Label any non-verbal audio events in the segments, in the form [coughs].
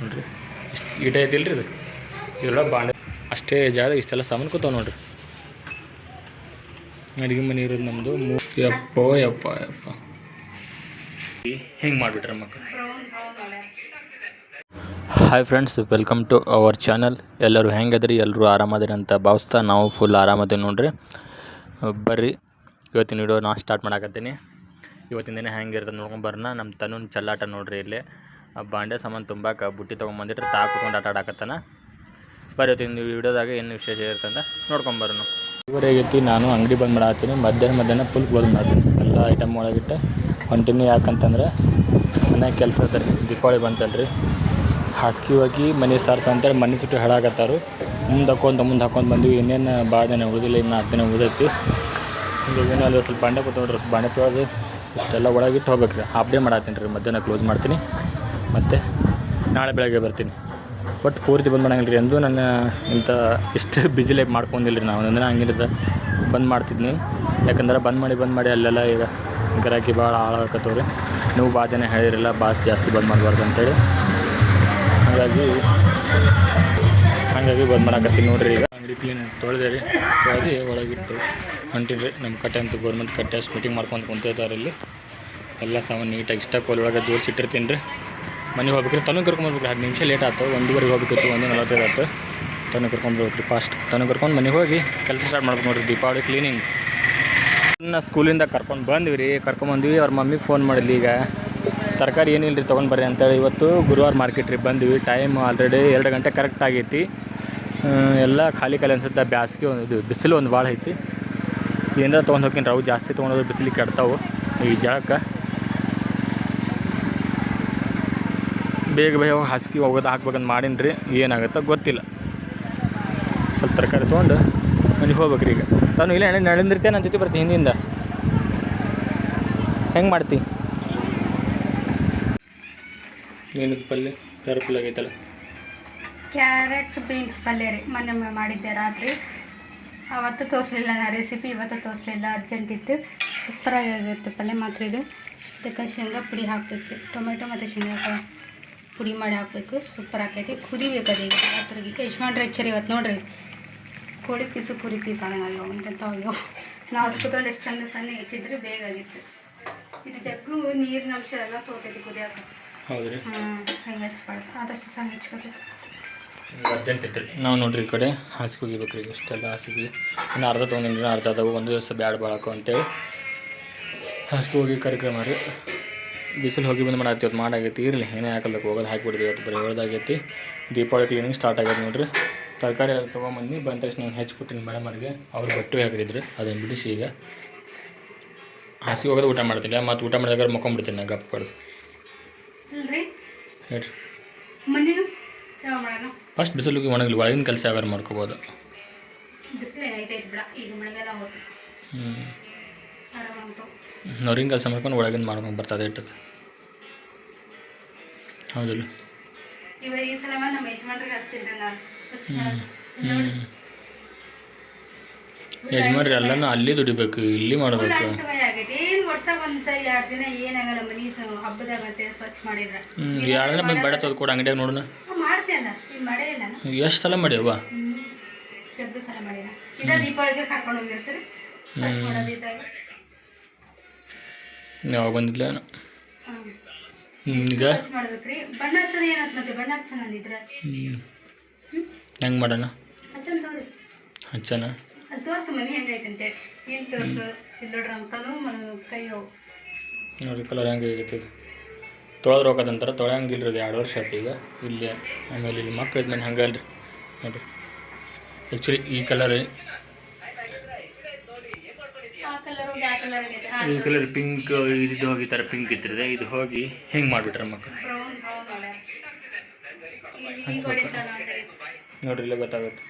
ನೋಡ್ರಿ. ಇಷ್ಟು ಈಟ ಐತಿಲ್ಲ ರೀ ಇದು? ಇದೆಲ್ಲ ಬಾಂಡೆ ಅಷ್ಟೇ ಜಾಗ ಇಷ್ಟೆಲ್ಲ ಸಾಮಾನು ಕೂತಾವೆ ನೋಡ್ರಿ. ಅಡುಗೆ ಮನೆ ಇರೋದು ನಮ್ಮದು ಮೂ ಎಪ್ಪ ಯಪ್ಪ ಯಪ್ಪ. ಹಿಂಗೆ ಮಾಡಿಬಿಟ್ರೆ ಮಕ್ಕಳು hi friends welcome to our channel ಎಲ್ಲರೂ ಹೆಂಗದ್ರಿ? ಎಲ್ಲರೂ ಆರಾಮದ್ರಿ ಅಂತ ಭಾವಿಸ್ತಾ ನಾವು ಫುಲ್ ಆರಾಮದೇವಿ ನೋಡ್ರಿ. ಬರ್ರಿ, ಇವತ್ತಿನ ವಿಡಿಯೋ ನಾ ಸ್ಟಾರ್ಟ್ ಮಾಡಾಕತ್ತೀನಿ. ಇವತ್ತಿನ ದಿನ ಹೆಂಗಿರ್ತದೆ ನೋಡ್ಕೊಂಬರ್ನ ನಮ್ಮ ತನು ಚಲ್ಲಾಟ ನೋಡ್ರಿ ಇಲ್ಲಿ. ಬಾಂಡೆ ಸಾಮಾನು ತುಂಬಾಕ ಬುಟ್ಟಿ ತೊಗೊಂಬಂದಿಟ್ರೆ ತಾ ಕುತ್ಕೊಂಡು ಆಟ ಆಡಕತ್ತಾನ. ಬರೀ ಇವತ್ತಿನ ವಿಡಿಯೋದಾಗ ಏನು ವಿಶೇಷ ಇರ್ತಂತ ನೋಡ್ಕೊಂಬರೋನು ಇವರೇಗೈತಿ ನಾನು ಅಂಗಡಿ ಬಂದ್ ಮಾಡತ್ತೀನಿ. ಮಧ್ಯಾಹ್ನ ಮಧ್ಯಾಹ್ನ ಫುಲ್ ಕ್ಲೋಸ್ ಮಾಡ್ತೀನಿ ಎಲ್ಲ ಐಟಮ್ ಒಳಗಿಟ್ಟು. ಕಂಟಿನ್ಯೂ ಯಾಕಂತಂದ್ರೆ ಮನ್ಯಾಗ ಕೆಲಸ ರೀ ದೀಪಾವಳಿ ಬಂತಲ್ರಿ. ಹಾಸಿಗೆ ಹೋಗಿ ಮನೆ ಸಾರ್ಸ ಅಂತೇಳಿ ಮನೆ ಸುಟ್ಟು ಹೇಳಾಕತ್ತಾರು ಮುಂದೆ ಹಾಕೊಂತ ಮುಂದೆ ಹಾಕೊಂಡು ಬಂದ್ವಿ. ಇನ್ನೇನು ಭಾಳ ದಿನ ಉಳಿದಿಲ್ಲ. ಇನ್ನು ಹತ್ತು ದಿನ ಉಳಿದೈತಿ. ಏನೋ ಅಲ್ಲಿ ಸ್ವಲ್ಪ ಬಾಂಡೆ ಕೂತ್ ಸ್ವಲ್ಪ ಬಾಂಡೆ ತೊಳೆದು ಇಷ್ಟೆಲ್ಲ ಒಳಗಿಟ್ಟು ಹೋಗ್ಬೇಕು ರೀ ಹಾಫ್ ಡೇ ಮಾಡತ್ತೀನಿ ರೀ. ಮಧ್ಯಾಹ್ನ ಕ್ಲೋಸ್ ಮಾಡ್ತೀನಿ. ಮತ್ತು ನಾಳೆ ಬೆಳಗ್ಗೆ ಬರ್ತೀನಿ. ಬಟ್ ಪೂರ್ತಿ ಬಂದ್ ಮಾಡಂಗಿಲ್ಲ ರೀ ಎಂದೂ ನನ್ನ ಇಂಥ ಇಷ್ಟು ಬಿಸಿ ಲೈಫ್ ಮಾಡ್ಕೊಂಡಿಲ್ಲ ರೀ ನಾವು. ನನ್ನ ಹಂಗಿರ್ತದೆ ಬಂದ್ ಮಾಡ್ತಿದ್ನಿ. ಯಾಕಂದ್ರೆ ಬಂದ್ ಮಾಡಿ ಬಂದ್ ಮಾಡಿ ಅಲ್ಲೆಲ್ಲ ಈಗ ಗಿರಾಕಿ ಭಾಳ ಹಾಳಾಗತ್ತವ್ರಿ ರೀ ನೀವು ಭಾಳ ಜನ ಹೇಳಿರಲ್ಲ ಭಾಳ ಜಾಸ್ತಿ ಬಂದ್ ಮಾಡಬಾರ್ದು ಅಂತೇಳಿ. ಹಾಗಾಗಿ ಹಾಗಾಗಿ ಬಂದ್ ಮಾಡಾಕತ್ತೀನಿ ನೋಡ್ರಿ ಈಗ. ಅಂಗಡಿ ಕ್ಲೀನ್ ತೊಳೆದೆ ರೀ. ತೊಳೆದು ಒಳಗಿಟ್ಟು ಹೊಂಟಿದ್ರಿ ನಮ್ಮ ಕಟ್ಟೆ ಅಂತೂ ಗೌರ್ಮೆಂಟ್ ಕಟ್ಟೆ ಅಷ್ಟು ಮೀಟಿಂಗ್ ಮಾಡ್ಕೊಂಡು ಕುಂತಿದ್ದಾರೆ ಇಲ್ಲಿ. ಎಲ್ಲ ಸಾಮಾನು ನೀಟಾಗಿ ಇಷ್ಟ ಕೋಲ್ ಒಳಗೆ ಜೋಡಿಸಿಟ್ಟಿರ್ತೀನಿ ರೀ ಮನೆಗೆ ಹೋಗ್ಬೇಕ್ರಿ. ತನಗೆ ಕರ್ಕೊಂಬರ್ಬೇಕು ಹತ್ತು ನಿಮಿಷ ಲೇಟ್ ಆಯ್ತು ಒಂದೂವರೆಗೆ ಹೋಗ್ಬೇಕಿತ್ತು ಒಂದು ನಲವತ್ತೈದು ಆಯ್ತು ತನಗೆ ಕರ್ಕೊಂಬರ್ಬೇಕು ರೀ ಫಾಸ್ಟ್ ತನಗೆ ಕರ್ಕೊಂಡು ಮನೆಗೆ ಹೋಗಿ ಕೆಲಸ ಸ್ಟಾರ್ಟ್ ಮಾಡ್ಬೇಕು ನೋಡ್ರಿ. ದೀಪಾವಳಿ ಕ್ಲೀನಿಂಗ್ ನಾ ಸ್ಕೂಲಿಂದ ಕರ್ಕೊಂಡು ಬಂದ್ವಿ. ರೀ ಕರ್ಕೊಂಬಂದ್ವಿ ಅವ್ರ ಮಮ್ಮಿಗೆ ಫೋನ್ ಮಾಡಿದ್ವಿ ಈಗ. ತರಕಾರಿ ಏನಿಲ್ಲ ರೀ ತೊಗೊಂಡು ಬರ್ರಿ ಅಂತೇಳಿ ಇವತ್ತು ಗುರುವಾರ ಮಾರ್ಕೆಟ್ ರೀ ಬಂದ್ವಿ. ಟೈಮ್ ಆಲ್ರೆಡಿ ಎರಡು ಗಂಟೆ ಕರೆಕ್ಟ್ ಆಗೈತಿ. ಎಲ್ಲ ಖಾಲಿ ಖಾಲಿ ಅನ್ಸುತ್ತೆ ಬ್ಯಾಸ್ಗೆ ಒಂದು ಇದು ಬಿಸಿಲು ಒಂದು ಭಾಳ ಐತಿ. ಏನಾರ ತೊಗೊಂಡು ಹೋಗ್ತೀನಿ. ಅವು ಜಾಸ್ತಿ ತೊಗೊಂಡೋದ್ರೆ ಬಿಸಿಲಿಗೆ ಕೆಡ್ತಾವೆ. ಈ ಜಳಕ್ಕೆ ಬೇಗ ಬೇಗ ಹಾಸಿಗೆ ಹೋಗೋದು, ಹಾಕ್ಬೇಕಂತ ಮಾಡೀನಿ ರೀ ಏನಾಗುತ್ತೋ ಗೊತ್ತಿಲ್ಲ. ಸ್ವಲ್ಪ ತರಕಾರಿ ತೊಗೊಂಡು ಮನೆಗೆ ಹೋಗ್ಬೇಕು ರೀ ಈಗ. ತಾನು ಇಲ್ಲ ಎಣ್ಣೆ ನಡೆದಿರ್ತೇನೆ ನನ್ನ ಜೊತೆ ಬರ್ತೀನಿ ಹಿಂದಿಂದ. ಹೆಂಗೆ ಮಾಡ್ತಿ? ಏನು ಪಲ್ಯ ಕರ್ಪಲ್ ಆಗೈತಲ್ಲ? ಕ್ಯಾರೆಟ್, ಬೀನ್ಸ್ ಪಲ್ಯ ರೀ. ಮೊನ್ನೆ ಮಾಡಿದ್ದೆ ರಾತ್ರಿ. ಅವತ್ತು ತೋರಿಸಲಿಲ್ಲ, ನಾ ರೆಸಿಪಿ ಇವತ್ತು ತೋರಿಸಲಿಲ್ಲ ಅರ್ಜೆಂಟ್ ಇತ್ತು. ಸೂಪರಾಗಿ ಆಗಿರುತ್ತೆ ಪಲ್ಯ ಮಾತ್ರ ಇದು. ಇದಕ್ಕೆ ಶೇಂಗಾ ಪುಡಿ ಹಾಕಬೇಕು. ಟೊಮೆಟೊ ಮತ್ತು ಶೇಂಗಾ ಪುಡಿ ಮಾಡಿ ಹಾಕಬೇಕು. ಸೂಪರ್ ಆಕೈತಿ. ಕುದಿಬೇಕು ಅದೀಗ ಈಗ. ಯಜಮಾನ್ರಿ ಎಚ್ಚರಿ ಇವತ್ತು ನೋಡ್ರಿ. ಕೋಳಿ ಪೀಸು ಕುರಿ ಪೀಸ್ ಆಗಂಗಾಗ್ಯಾವ ಅಂತಂತ ಅಯ್ಯೋ ನಾವು ಅದು ಕುತ್ಕೊಂಡು ಎಷ್ಟು ಚಂದ ಸಣ್ಣ ಹೆಚ್ಚಿದ್ರೆ ಬೇಗ ಆಗಿತ್ತು. ಇದು ಜಗ್ಗು ನೀರಿನ ಅಂಶ ಎಲ್ಲ ತೋತೈತಿ ಕುದಿಯಾಕ. ಹೆಂಗೆ ಹಚ್ಬಾರ್ದು. ಆದಷ್ಟು ಸಣ್ಣ ಹಚ್ಕೋಬೇಕು ಅರ್ಜೆಂಟ್ ಇತ್ತು ರೀ ನಾವು ನೋಡ್ರಿ ಈ ಕಡೆ ಹಾಸಿಗೆ ಹೋಗಿಬೇಕು ರೀ ಇಷ್ಟೆಲ್ಲ ಹಾಸಿಗೆ. ಇನ್ನು ಅರ್ಧ ತೊಗೊಂಡಿನಿ. ಅರ್ಧ ಅದಾವು. ಒಂದು ದಿವಸ ಬ್ಯಾಡ ಬಾಳಕು ಅಂತೇಳಿ. ಹಾಸಿಗೆ ಹೋಗಿ ಕಾರ್ಯಕ್ರಮ ರೀ. ಬಿಸಿಲು ಹೋಗಿ ಬಂದು ಮಾಡಾತಿ ಇವತ್ತು ಮಾಡಾಗೈತಿ ಇರಲಿ ಏನೇ ಹಾಕಲ್ದಕ್ಕೆ ಹೋಗೋದು ಹಾಕಿಬಿಡ್ತೀವಿ ಇವತ್ತು ಬರೀ ಹೇಳ್ದಾಗೈತಿ. ದೀಪಾವಳಿ ಕ್ಲೀನಿಂಗ್ ಸ್ಟಾರ್ಟ್ ಆಗೈತೆ ನೋಡ್ರಿ. ತರಕಾರಿ ಎಲ್ಲ ತೊಗೊಂಬಂದು ಬಂದ ತಕ್ಷಣ ನಾನು ಹೆಚ್ಚಿಕೊಟ್ಟಿನಿ ಮೇಡಮ್ ಅವ್ರಿಗೆ. ಅವ್ರು ಬಟ್ಟೆ ಹಾಕಿದ್ರು ಅದನ್ನು ಬಿಡಿಸಿ ಈಗ ಹಾಸಿಗೆ ಹೋಗೋದು ಊಟ ಮಾಡ್ತೀನಿ. ಮತ್ತು ಊಟ ಮಾಡಿದಾಗ ಮಕ್ಕೊಂಬಿಡ್ತೀನಿ ನಾನು ಗಪ್ ಪಡ್ದು ಇಲ್ರಿ? ಹೇಳ್ರಿ. ಫಸ್ಟ್ ಬಿಸಿಲಿಗೆ ಒಣಗಲಿ ಒಳಗಿನ ಕೆಲಸ ಯಾವ್ದಾರು ಮಾಡ್ಕೋಬೋದು. ಹ್ಞೂ ಹೊರಗಿನ ಕೆಲಸ ಮಾಡ್ಕೊಂಡು ಒಳಗಿಂದ ಮಾಡ್ಕೊಂಡು ಬರ್ತದೆ ಇಟ್ಟದ ಹೌದಲ್ಲ? ಯಜಮಾನ್ರಿ ಎಲ್ಲನೂ ಅಲ್ಲಿ ದುಡಿಬೇಕು ಇಲ್ಲಿ ಮಾಡಬೇಕು. ಎರಡು ದಿನ ಬಂದು ಬೇಡ ತಂದು ಕೊಡು ಅಂಗಡಿಯಾಗ ನೋಡೋಣ. ಎಷ್ಟು ಸಲ ಮಾಡ್ಯವ? ದೀಪಾವಳಿಗೆ ಕರ್ಕೊಂಡು ಹೋಗಿರ್ತೀರಿ. ಸ್ವಚ್ಛ ಮಾಡೋದು ಇದ್ದಾಗ ಯಾವಾಗ ಬಂದಿಲ್ಲ ಈಗ ಬಣ್ಣ ಹಚ್ಚೋದು ಏನಂತ ಮತ್ತೆ ಬಣ್ಣ ಹಚ್ಚನ ಅಂದಿದ್ರ ಹ್ಞೂ ಹೆಂಗೆ ಮಾಡೋಣ? ಹಚ್ಚನ್ ತೋರಿ ಹಚ್ಚನ ಅಲ್ಲಿ ತೋರ್ಸು ಮನೆ ಹೆಂಗೈತೆ ಅಂತೇಳಿ ಇಲ್ಲಿ ತೋರ್ಸು? ಇಲ್ಲಿ ನೋಡ್ರಿ ಅಂತಾನು ಕೈ ನೋಡ್ರಿ ಕಲರ್ ಹೆಂಗೆ ಆಗೈತೆ ಇದು. ತೊಳೆ ಹೋಗೋದಂತಾರೆ ತೊಳೆಯಂಗಿಲ್ಲ ರೀ ಎರಡು ವರ್ಷ ಆಯ್ತು ಈಗ. ಇಲ್ಲಿ ಆಮೇಲೆ ಇಲ್ಲಿ ಮಕ್ಳು ಇದ್ಮೇಲೆ ಹಂಗಲ್ರಿ. ನೋಡ್ರಿ. ಆ್ಯಕ್ಚುಲಿ ಈ ಕಲರ್ ಈ ಕಲರ್ ಪಿಂಕ್ ಇದು ಹೋಗಿ ಥರ ಪಿಂಕ್ ಇತ್ತಿದೆ ಇದು ಹೋಗಿ ಹೆಂಗ್ ಮಾಡಿಬಿಟ್ರೆ ಮಕ್ಕಳು. ನೋಡ್ರಿ ಇಲ್ಲೇ ಗೊತ್ತಾಗುತ್ತೆ.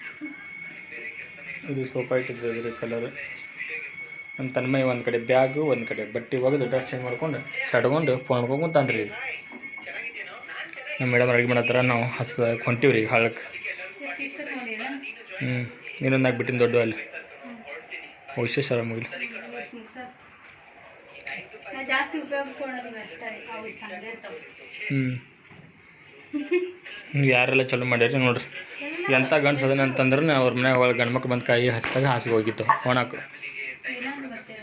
ಇದು ಸೋಫಾ ಇಟ್ಟಿದ್ದು ಇದ್ರ ಕಲರ್ ನಮ್ಮ ತನ್ಮೈ ಒಂದು ಕಡೆ ಬ್ಯಾಗು ಒಂದು ಕಡೆ ಬಟ್ಟೆ ಒಗೆದು ಡ್ರೆಸ್ ಚೇಂಜ್ ಮಾಡ್ಕೊಂಡು ಸಡ್ಕೊಂಡು ಫೋನ್ ಮಾಡ್ಕೊಂಡು ಕುಂತಾನ್ರಿ ನಮ್ಮ ಮೇಡಮ್ ಅಡುಗೆ ಮಾಡತ್ತಾರ ನಾವು ಹಸ್ಕ ಹೊಂಟೀವಿ ರೀ ನೋಡಿಲ್ಲ ಹ್ಞೂ ಇನ್ನೊಂದು ಹಾಕ್ಬಿಟ್ಟಿನ ದೊಡ್ಡ ಅಲ್ಲಿ ವಿಶೇಷ ಆರಾಮಾಗಿಲ್ಲ ಜಾಸ್ತಿ ಅಂದ್ರೆ ಹ್ಞೂ ಯಾರೆಲ್ಲ ಚಲೋ ಮಾಡ್ಯಾರ ನೋಡ್ರಿ. ಎಂಥ ಗಂಡ್ಸು ಅದನ್ನ ಅಂತಂದ್ರೆ ಅವ್ರ ಮನ್ಯಾಗ ಒಳಗೆ ಗಂಡು ಮಕ್ಳು ಬಂದು ಕಾಯಿ ಹಚ್ಚಿದಾಗ ಹಾಸಿಗೆ ಹೋಗಿತ್ತು ಒಣಕು. ಏನಾದ್ರು ಬರ್ತೀರ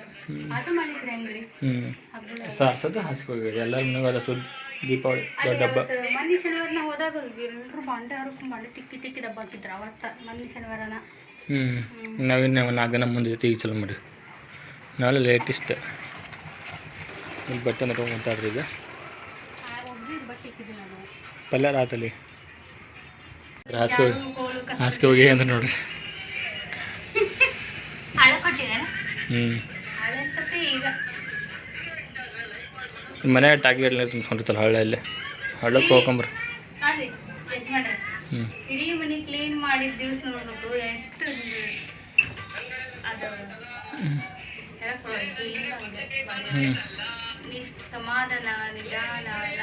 ಆಟೋ ಮಾಡಿದ್ರಿ ಹೆಂಗ್ರಿ? ಹ್ಞೂ ಸಾರ್ಸೋದು ಹಾಸಿಗೆ ಹೋಗಿ ಎಲ್ಲರ ಮನೆಗೂ ಅದ ಸುದ್ದಿ ದೀಪಾವಳಿ ದೊಡ್ಡ ಹಬ್ಬ. ಮನ್ನಿ ಶನಿವಾರನ ಹೋದಾಗ ಎಲ್ಲರೂ ಬಾಂಡೆ ತಿಕ್ಕಿ ತಿಕ್ಕಿ ದಬ್ಬ ಹಾಕಿದ್ರು ಅವತ್ತ ಮನ್ನಿ ಶನಿವಾರನ. ಹ್ಞೂ ನಾವಿನ್ನು ನಾಲ್ಕು ದಿನ ಮುಂದೆ ಜೊತೆಗೆ ಚಲೋ ಮಾಡಿ ನಾವೆಲ್ಲ ಲೇಟೆಸ್ಟ್ ಇಲ್ಲಿ ಬಟ್ಟೆ ಮಾತಾಡ್ರಿ ಈಗ. ಪಲ್ಯ ರಾತಲ್ಲಿ ಹಾಸಿಗೆ ಹೋಗಿ ಹಾಸಿಗೆ ಹೋಗಿ ಅಂದ್ರೆ ನೋಡ್ರಿ. ಹ್ಞೂ ಮನೆ ಟಾಕಿ ಎಲ್ಲ ಹಳ್ಳ ಹಳ್ಳಿಯಲ್ಲಿ. ಹಳ್ಳಕ್ಕೆ ಹೋಗ್ಕೊಂಬ್ರಿ ಹ್ಞೂ ಇಡೀ ಮನೆ ಕ್ಲೀನ್ ಮಾಡಿದ ದಿವಸ ನೋಡ್ಬೇಕು ಎಷ್ಟು ಹ್ಞೂ ಸಮಾಧಾನ ನಿಧಾನ ಎಲ್ಲ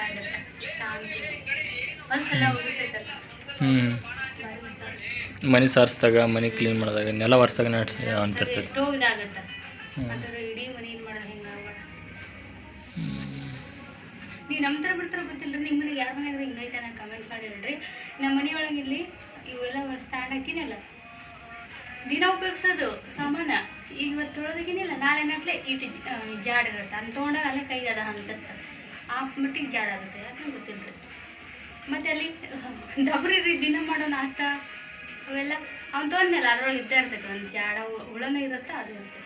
ಶಾಂತಿ ಹ್ಞೂ. ಮನೆ ಸಾರಿಸಿದಾಗ ಮನೆ ಕ್ಲೀನ್ ಮಾಡಿದಾಗ ನೆಲ ಒರೆಸ್ದಾಗ ಅಂತಿರ್ತೈತೆ ಎಷ್ಟೋ ಇದಾಗತ್ತೆ. ಅದ್ರ ಇಡೀ ಮನೆ ಇದು ಮಾಡೋದು ಹಿಂಗೆ ನೀವು ನಮ್ಮ ಥರ ಬಿಡ್ತಾರ ಗೊತ್ತಿಲ್ಲ ನಿಮ್ಮ ಮನೆಗೆ ಯಾರ ಮನೆಯಾಗ ಹಿಂಗೈತೆ ನಾನು ಕಮೆಂಟ್ ಮಾಡಿ ಹೇಳ್ರಿ ನಮ್ಮ ಮನೆಯೊಳಗೆ ಇಲ್ಲಿ ಇವೆಲ್ಲ ಸ್ಟ್ಯಾಂಡ್ ಹಾಕಿನಲ್ಲ. ದಿನ ಉಪಯೋಗಿಸೋದು ಸಾಮಾನ. ಈಗ ಇವತ್ತು ತೊಳೆದಗಿನಿಲ್ಲ ನಾಳೆ ನಟ್ಲೆ ಇಟ್ಟು ಜಾಡ್ ಇರುತ್ತೆ. ಅಂತ ತೊಗೊಂಡಾಗ ಅಲ್ಲೇ ಕೈಗೆ ಅದ ಹಂಗತ್ತ. ಆ ಮಟ್ಟಿಗೆ ಜಾಡ್ ಆಗುತ್ತೆ. ಯಾಕಂದ್ರೆ ಗೊತ್ತಿಲ್ಲ ಮತ್ತೆ ಅಲ್ಲಿ [laughs] ದಬ್ರಿ ರೀ ದಿನ ಮಾಡೋ ನಾಷ್ಟ ಅವೆಲ್ಲ ಅವ್ನು ತೊಂದ್ಮೇಲೆ ಅದ್ರೊಳಗೆ ಇದ್ದೇ ಇರ್ತೈತೆ. ಒಂದು ಜಾಡ ಹುಳ- ಇರುತ್ತೆ ಅದು ಇರ್ತೈತೆ.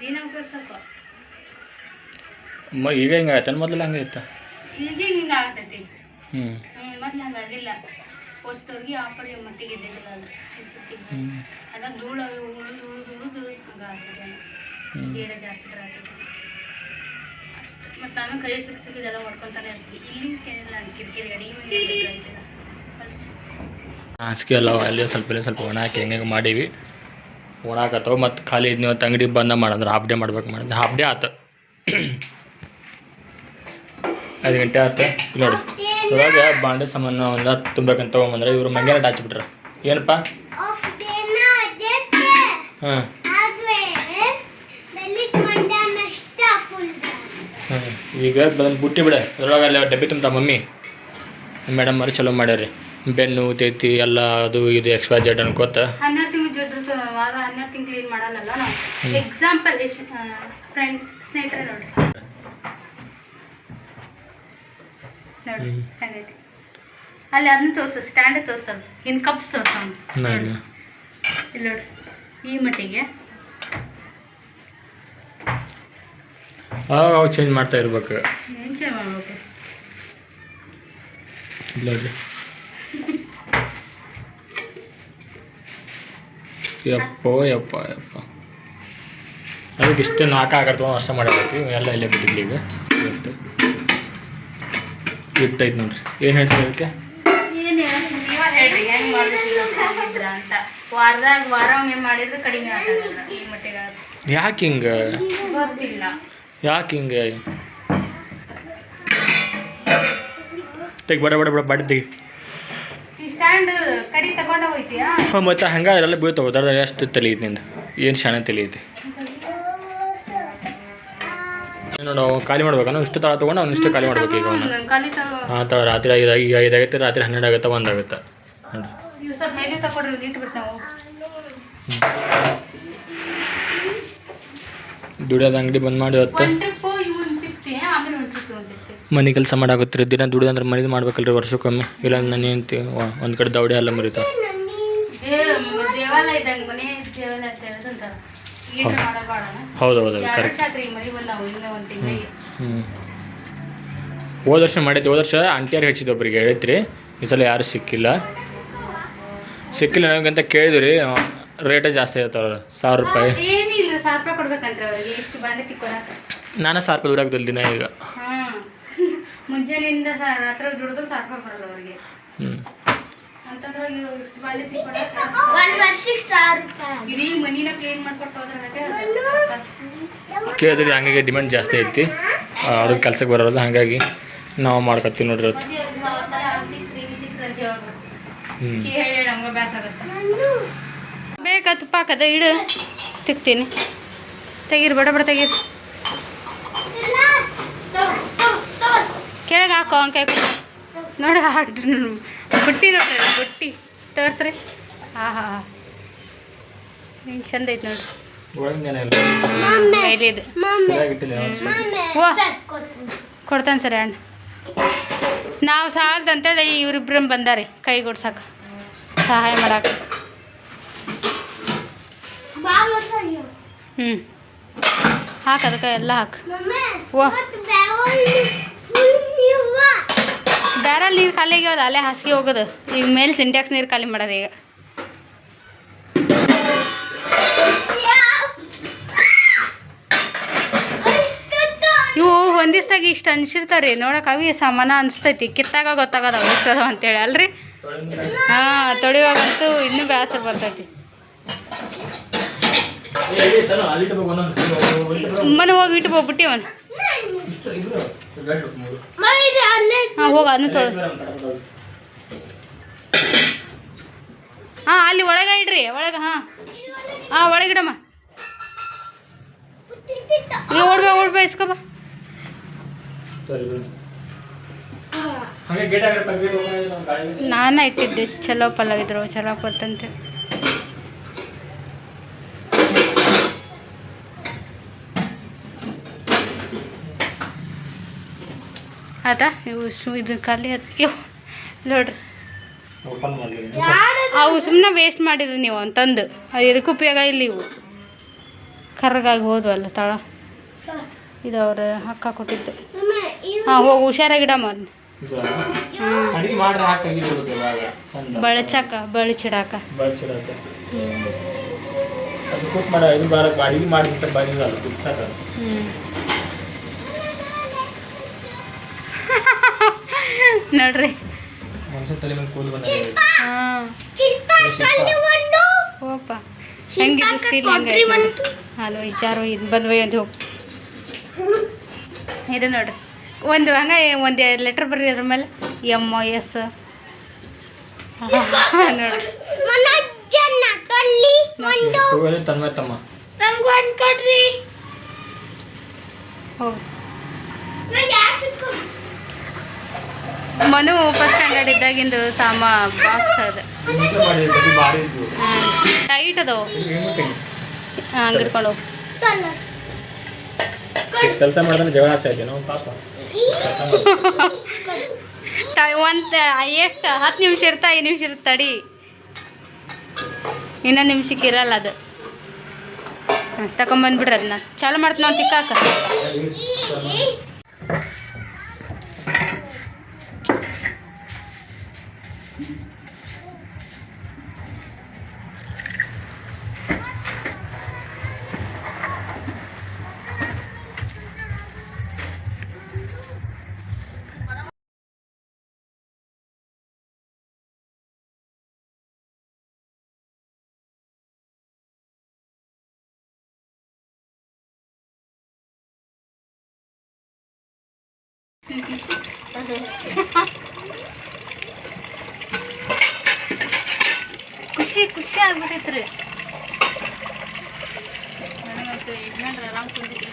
ದಿನ ಉಪಯೋಗಿಸೋಕೆ ಈಗ ಹಿಂಗೆ ಆಯ್ತಾನೆ ಮೊದಲು ಹಂಗೆ ಇತ್ತ ಈಗ ಹಿಂಗೆ ಆಗತೈತಿ ಹ್ಞೂ ಮೊದ್ಲು ಹಂಗಾಗಿಲ್ಲ. ಹೊಸ್ತವ್ರಿಗೆ ಆಪರ್ ಮಟ್ಟಿಗೆ ಇದ್ದಿದ್ದಿಲ್ಲ ಅದು ಈ ಸತಿ ಹ್ಞೂ ಅದ ಧೂಳು ಉಳಿದು ಉಳಿದು ಉಳಿದು ಹಂಗಾಗ್ತದೆ. ಹ್ಞೂ ಜೀರ ಜಾಸ್ತಿ ಬರತ್ತೆ. ಅಷ್ಟು. ಮತ್ತು ನಾನು ಕೈ ಸಿಕ್ಕ ಸಿಕ್ಕಿದೆಲ್ಲ ಹೊಡ್ಕೊತಾನೆ ಇರ್ತೀನಿ. ಇಲ್ಲಿ ಏನಿಲ್ಲ ಕಿರಿಕಿರಿ ಅಡಿಗೆ ಮೇಲೆ ಹಾಸಿಗೆ ಎಲ್ಲ ಅಲ್ಲಿ ಸ್ವಲ್ಪ ಇಲ್ಲಿ ಸ್ವಲ್ಪ ಒಣ ಹಾಕಿ ಹೆಂಗೆ ಮಾಡೀವಿ. ಒಣಾಕತ್ತವು ಮತ್ತು ಖಾಲಿ ಇದ್ನಿ ತಂಗಡಿ ಅಂಗಡಿ ಬಂದ ಮಾಡಂದ್ರೆ. ಹಾಫ್ ಡೇ ಮಾಡ್ಬೇಕು ಮಾಡಿದ್ರೆ. ಹಾಫ್ ಡೇ ಆತು. [coughs] ಐದು ಗಂಟೆ ಆತು. ನೋಡಿ. ಇವಾಗ ಬಾಂಡೆ ಸಾಮಾನು ಒಂದು ಹತ್ತು ತುಂಬೇಕಂತ ತೊಗೊಂಬಂದ್ರೆ ಇವರು ಮಂಗ್ಯಾನ ಹಚ್ಬಿಟ್ರ. ಏನಪ್ಪ? ಹಾಂ. ಹಾಂ ಈಗ ಬಂದು ಬುಟ್ಟಿ ಬಿಡ. ಅದ್ರೊಳಗೆ ಅಲ್ಲಿ ಡಬ್ಬಿ ತುಂಬ ಮಮ್ಮಿ. ಮೇಡಮ್ ಅವ್ರು ಚಲೋ ಮಾಡ್ಯಾರಿ ಬೆನ್ನು ತೇತಿ ಎಲ್ಲ ಅದು ಇದು ಎಕ್ಸ್ಟ್ರಾ ಜೆಡ್ ಅನ್ಕೋತ. ಹನ್ನೆರಡು ತಿಂಗಳು ಜೆಡ್ ಹನ್ನೆರಡು ತಿಂಗಳು ಕ್ಲೀನ್ ಮಾಡಲ್ಲ ನಾವು? ಎಕ್ಸಾಂಪಲ್ ಎಷ್ಟು ಫ್ರೆಂಡ್ಸ್ ಸ್ನೇಹಿತರೆ ನೋಡ್ರಿ. ಹ್ಮ್. ಹಂಗೈತಿ. ಅಲ್ಲಿ ಅದನ್ನ ತೋರ್ಸ ಸ್ಟ್ಯಾಂಡ್ ತೋರ್ಸಲ್ಲ ಇನ್ನು ಕಪ್ಸ್ ತೋರ್ಸ ನೋಡಿ. ಇಲ್ಲಿ. ನೋಡ್ರಿ ಈ ಮಟ್ಟಿಗೆ. ಅವಾಗ ಚೇಂಜ್ ಮಾಡ್ತಾ ಇರ್ಬೇಕು. ಏನು ಚೇಂಜ್ ಮಾಡ್ಬೇಕು? ಇಲ್ಲ ಯಪ್ಪೋ ಯಪ್ಪ ಯಪ್ಪ. ಅದಕ್ಕೆ ಇಷ್ಟು ನಾಲ್ಕು ಆಗರ್ತವ ಅಷ್ಟ ಮಾಡಬೇಕು. ಎಲ್ಲ ಇಲ್ಲೇ ಬಿಟ್ಟಿದ್ಲಿ ಈಗ ಇಟ್ಟೈತೆ ನೋಡ್ರಿ. ಏನು ಹೇಳ್ತೀರಿ ಅದಕ್ಕೆ. ಯಾಕೆ ಹಿಂಗೆ? ಯಾಕೆ ಹಿಂಗೆ? ತೆಗಿ ಬಡ ಬಡ ಬಡ ಬಡ ತೆಗಿ. ಸ್ಟ್ಯಾಂಡ್ ಕಡಿ ತಗೊಂಡ ಹೋಯ್ತೀಯಾ? ಹಾಂ ಮತ್ತೆ ಹಂಗೆ ಅದೆಲ್ಲ ಬೀಳ್ತಾವೆ. ದರ್ದ ಎಷ್ಟು ತಲೆ ಐತಿ ನಿಂದು? ಏನು ಶಾಣೆ ತಲೆ ಐತಿ ನೋಡು ಅವ ಖಾಲಿ ಮಾಡ್ಬೇಕು. ಇಷ್ಟು ತಳ ತಗೊಂಡು ಅವ್ನು ಇಷ್ಟು ಖಾಲಿ ಮಾಡ್ಬೇಕು ಈಗ ಅವನು. ಖಾಲಿ ಹಾಂ ರಾತ್ರಿ ಐದು ಈಗ ಐದಾಗೈತೆ ರಾತ್ರಿ ಹನ್ನೆರಡು ಆಗುತ್ತೆ ಒಂದು ಆಗುತ್ತೆ ದುಡಿಯೋದ ನಾವು. ಅಂಗಡಿ ಬಂದ್ ಮಾಡಿ ಹೊತ್ತು ಮನೆ ಕೆಲಸ ಮಾಡಾಕತ್ರಿ ದಿನ ದುಡಿಯೋದಂದ್ರೆ ಮನೇದು ಮಾಡ್ಬೇಕಲ್ರಿ ವರ್ಷಕ್ಕೊಮ್ಮೆ. ಇಲ್ಲ ನಾನು ಏನು ಒಂದು ಕಡೆ ದೌಡಿ ಅಲ್ಲ ಮರಿತಾವೆ ದೇವಾಲಯ ಇದ್ದಂಗೆ ಮನೆ ದೇವಾಲಯ ಅಂತ ಹೇಳೋದು ಅಂತಾರ ಏನು ಮಾಡಬಾರ್ದನ ಹೌದು ಹೌದು ಕರೆಕ್ಟ್ ಹ್ಞೂ ಹೋದ ವರ್ಷ ಮಾಡೈತಿ ಹೋದ ವರ್ಷ ಅಂಟಿಯರ್ ಹಚ್ಚಿದ್ದು ಒಬ್ರಿಗೆ ಹೇಳಿದ್ರಿ. ಈ ಸಲ ಯಾರು ಸಿಕ್ಕಿಲ್ಲ. ಸಿಕ್ಕಿಲ್ಲ ನನಗಂತ ಕೇಳಿದ್ರಿ ರೇಟೇ ಜಾಸ್ತಿ ಆಯ್ತವ್ರ ಸಾವಿರ ರೂಪಾಯಿ. ನಾನು ಸಾವಿರ ರೂಪಾಯಿ ದುಡಾಕ್ತಿಲ್ಲ ದಿನ ಈಗ. [laughs] ಮುಂಜಾನೆಯಿಂದ ರಾತ್ರಿ ದುಡಿದ್ರು ಸಾವಿರ ರೂಪಾಯಿ ಬರಲ್ಲ ಅವ್ರಿಗೆ. ಹ್ಞೂ ಅಂತದ್ರಾಗ ಇಷ್ಟು ಬಾಂಡೆ ತಿಕ್ಕೊಳಕ ಒಂದ್ ವರ್ಷಕ್ಕೆ ಸಾವಿರ ರೂಪಾಯಿ. ಇಡೀ ಮನಿನ ಕ್ಲೀನ್ ಮಾಡ್ಕೊಟ್ಟು ಹೋದ್ರೆ ಕೇಳಿದ್ರಿ ಹಂಗಾಗಿ ಡಿಮ್ಯಾಂಡ್ ಜಾಸ್ತಿ ಐತಿ. ಅವ್ರದ್ದು ಕೆಲ್ಸಕ್ಕೆ ಬರೋದು ಹಾಗಾಗಿ ನಾವು ಮಾಡ್ಕೊತೀವಿ ನೋಡ್ರಿ ಅವತ್ತು ಬೇಕಾ ತುಪ್ಪ ಹಾಕದ? ಇಡು. ತಿಕ್ತೀನಿ ತೆಗೀರಿ ಬಡ ಬಡ ತೆಗೀರಿ. ಕೆಳಗೆ ಹಾಕೋ ಅವ್ನ ಕೈ ನೋಡಿ ನೋಡಿ ಬುಟ್ಟಿ ನೋಡ್ರಿ ಬುಟ್ಟಿ. ತೋರ್ಸ್ರಿ. ಹಾಂ ಹಾಂ ಹಾಂ. ಹಿಂಗೆ ಚಂದ ಐತೆ ನೋಡ್ರಿ ಕೊಡ್ತಾನೆ ಸರಿ ಅಣ್ಣ. ನಾವು ಸಾಲ್ದು ಅಂತೇಳಿ ಇವ್ರಿಬ್ರು ಬಂದಾರೆ ಕೈ ಕೊಡ್ಸಕ್ಕೆ ಸಹಾಯ ಮಾಡಕ್ಕೆ ಹ್ಞೂ ಹಾಕು ಅದಕ್ಕೆ ಎಲ್ಲ ಹಾಕು. ಮಮ್ಮಿ ಬ್ಯಾರಲ್ಲಿ ನೀರು ಖಾಲಿ ಆಗ್ಯಾವಲ್ಲ ಅಲ್ಲೇ ಹಾಸಿಗೆ ಹೋಗೋದು. ಈಗ ಮೇಲೆ ಸಿಂಟ್ಯಾಕ್ಸ್ ನೀರು ಖಾಲಿ ಮಾಡೋದು ಈಗ. ಇವು ಹೊಂದಿಸ್ದಾಗ ಇಷ್ಟು ಅನ್ಸಿರ್ತಾವ್ರಿ. ನೋಡಕ್ಕೆ ಅವಿ ಸಮಾನ ಅನಿಸ್ತೈತಿ. ಕಿತ್ತಾಗ ಗೊತ್ತಾಗೋದು ಅದಾವ ಅಂತೇಳಿ ಅಲ್ರಿ? ಹಾಂ ತೊಳಿವಾಗಂತೂ ಇನ್ನೂ ಬೇಸರ ಬರ್ತೈತಿ. ಮನೆ ಹೋಗಿ ಇಟ್ಟು ಹಾಂ ಹೋಗ ಅದನ್ನು ತೊಳೆ. ಹಾಂ ಅಲ್ಲಿ ಒಳಗೆ ಇಡ್ರಿ ಒಳಗೆ ಹಾಂ. ಹಾಂ ಒಳಗಿಡಮ್ಮ ನೀವು ಓಡ್ಬಾ ಓಡ್ಬಾ ಇಸ್ಕೊಬ ನಾನ ಇಟ್ಟಿದ್ದೆ ಚಲೋ ಪಲ್ಲವಿದ್ರು ಚಲೋ ಬರ್ತಂತೆ ಆಯ್ತಾ ಇವು ಶು ಇದು ಖಾಲಿ ಇವು ನೋಡ್ರಿ. ಅವು ಸುಮ್ಮನೆ ವೇಸ್ಟ್ ಮಾಡಿದ್ರಿ ನೀವು ಅಂತಂದು. ಅದು ಎದಕ್ಕೆ ಉಪಯೋಗ ಇಲ್ಲ ಇವು. ಕರ್ರಗಾಗಿ ಹೋದ್ವಲ್ಲ ತಳ. ಇದು ಅವ್ರ ಅಕ್ಕ ಕೊಟ್ಟಿದ್ದು. ಹಾಂ ಹೋಗಿ ಹುಷಾರಾಗಿಡಮ್ಮ ಅದನ್ನ ಬಳಚಾಕ ಬಳಿಚಿಡಾಕ. ಬಚ್ಚಿಡಕ್ಕೆ ನೋಡ್ರಿ. ಮನುಷ್ಯನ ತಲೆ ಮೇಲೆ ಕೂಲ್ ಬಂದ ಹಾಂ. ಚಿಲ್ಪ ಕಲ್ಲು ಒಂದು ಓಪ. ಸ್ಟೀಲ್ ಹಲೋ ವಿಚಾರ ಇದು ಬಂದ್ವೈ ಅಂತ ಹೋಗಿ ಇದು ನೋಡ್ರಿ. ಒಂದು ಹಂಗೆ ಒಂದು ಲೆಟ್ರ್ ಬರ್ರಿ ಅದ್ರ ಮೇಲೆ. M S. ನೋಡ್ರಿ. ನನ್ನ ಮನು ಫಸ್ಟ್ ಸ್ಟ್ಯಾಂಡರ್ಡ್ ಇದ್ದಾಗಿಂದು ಸಾಮ ಬಾಕ್ಸ್ ಅದು. ಟೈಟ್ ಅದಾವು ಹಾಂ ಹಂಗೆ. ಇಟ್ಕೊಂಡು ಹೋಗಿ ಕೆಲಸ ಮಾಡಿದ್ರೆ ಜಗಳ ಆಗ್ತಾ ಇದೆ ನಾವು ಪಾಪ. ಒಂದು ಎಷ್ಟು ಹತ್ತು ನಿಮಿಷ ಇರ್ತಾ ಐದು ನಿಮಿಷ ಇರುತ್ತೆ ತಡಿ. ಇನ್ನೊಂದು ನಿಮಿಷಕ್ಕೆ ಇರಲ್ಲ ಅದು. ತಗೊಂಬಂದ್ಬಿಡ್ರಿ ಅದನ್ನ ಚಾಲು ಮಾಡ್ತೀನಿ ನಾವು ತಿಕ್ಕಾಕ. ಖುಷಿ ಖುಷಿ ಆಗ್ಬಿಟ್ಟೈತ್ರಿ ಆರಾಮ್ ಕುಂದಿದ್ರಿ